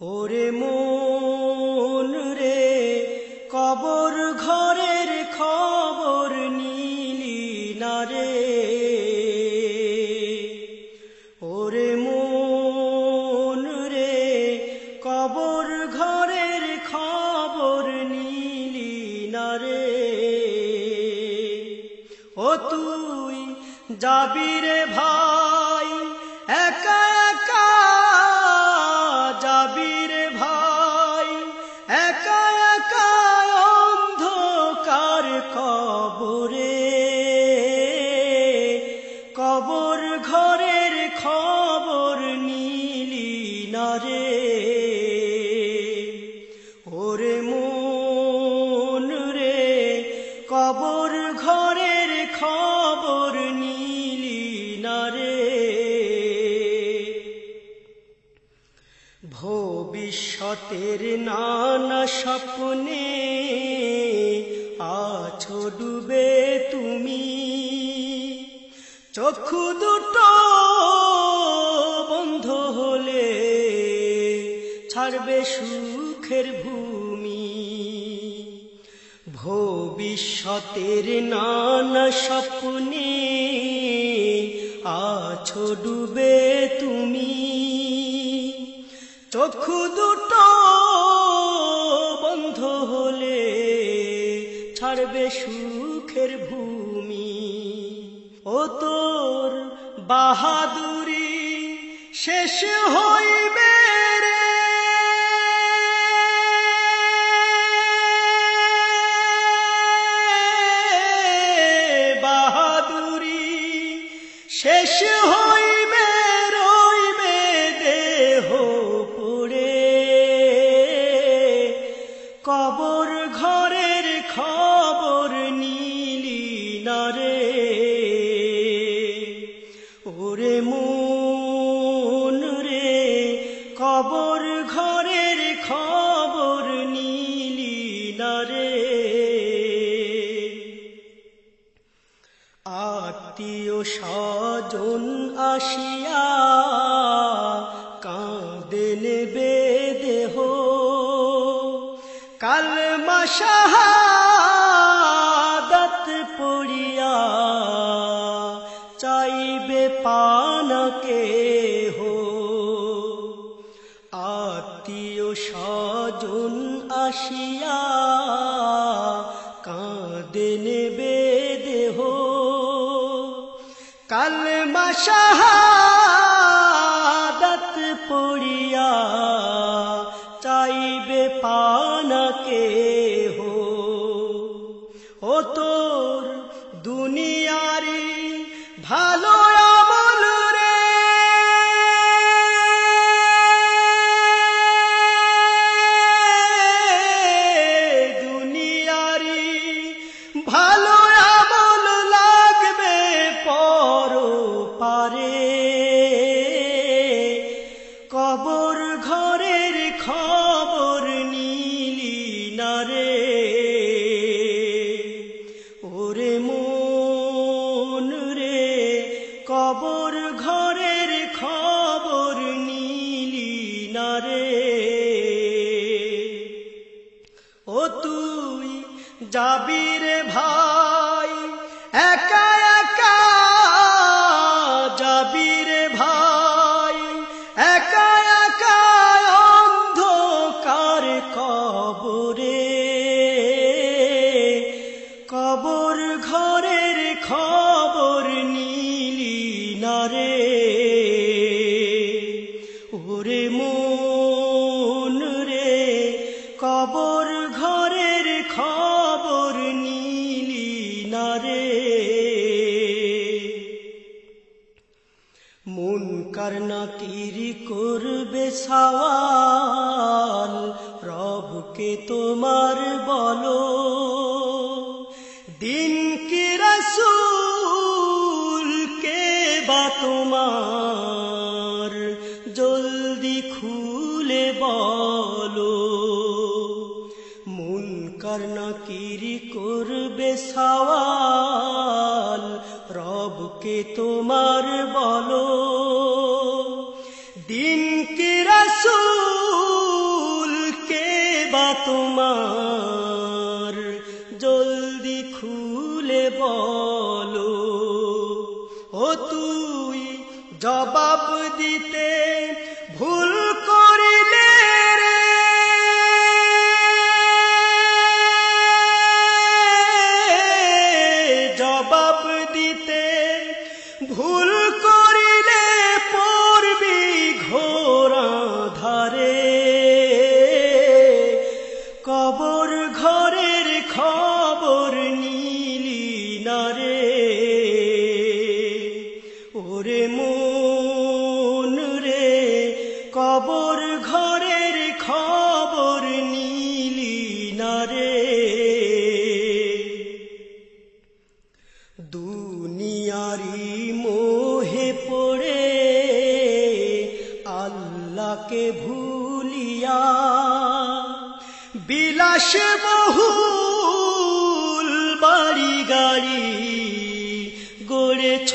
ওরে মন রে, কবর ঘরের খবর নীলি না রে। ওরে মন রে, কবর ঘরের খবর নীলি না রে। ও তুই যাবি রে ভাই, একা ভবিষ্যতের নানা স্বপ্নে আছো ডুবে তুমি। চক্ষু দুটো বন্ধ হলে ছাড়বে সুখের ভূমি। ভবিষ্যতের নানা স্বপ্নে আছো ডুবে তুমি। চক্ষু দুটো বন্ধ হলে ছাড়বে সুখের ভূমি। ও তোর বাহাদুরি শেষ হইবে কবর ঘরের খবর নীলি না রে আত্মীয় স্বজন আসিয়া কাঁদে নেবে দেহ। কাল মাসাহাদত আত্মীয় স্বজন আসিয়া কাঁদে নেবে দেহ। কাল মাসাহাদত পড়িয়া চাইবে পানকে হো ও তোর দুনিয়ারি না রে ওরে মন রে, কবর ঘরের খবর নীলি না রে। ও তুই যাবি রে ভাই, একা নীলি না রে। মন কার কিরি করবে সওয়াল, রবকে তোমার বলো। দিন কি রসুল কে বা তোমার কে তোমার বলো? দিন কে রাসুল, কে বা তোমার? জলদি খুলে বলো। ও তুই জবাব দিতে ভুল করিলে পড়বি ঘোর ধারে। কবর ঘরের খবর নীলি নারে। ওরে মন রে, কবর ঘর তাকে ভুলিয়া বিলাসে বহুল বাড়ি গাড়ি গড়েছ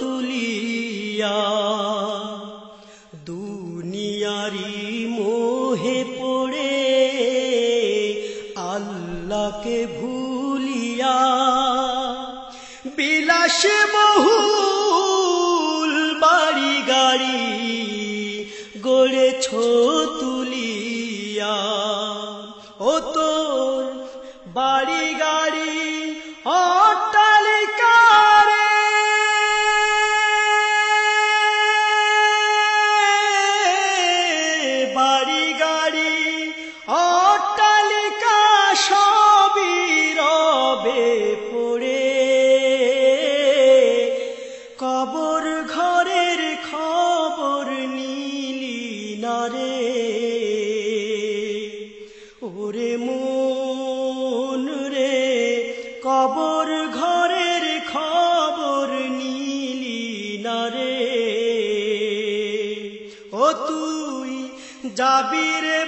তুলিয়া। দুনিয়ারি মোহে পড়ে আল্লাহকে ভুল গড়েছ তুলিয়া। ও তোর ওরে মন রে কবর ঘরের খবর নীলি নারে ও তুই যাবি রে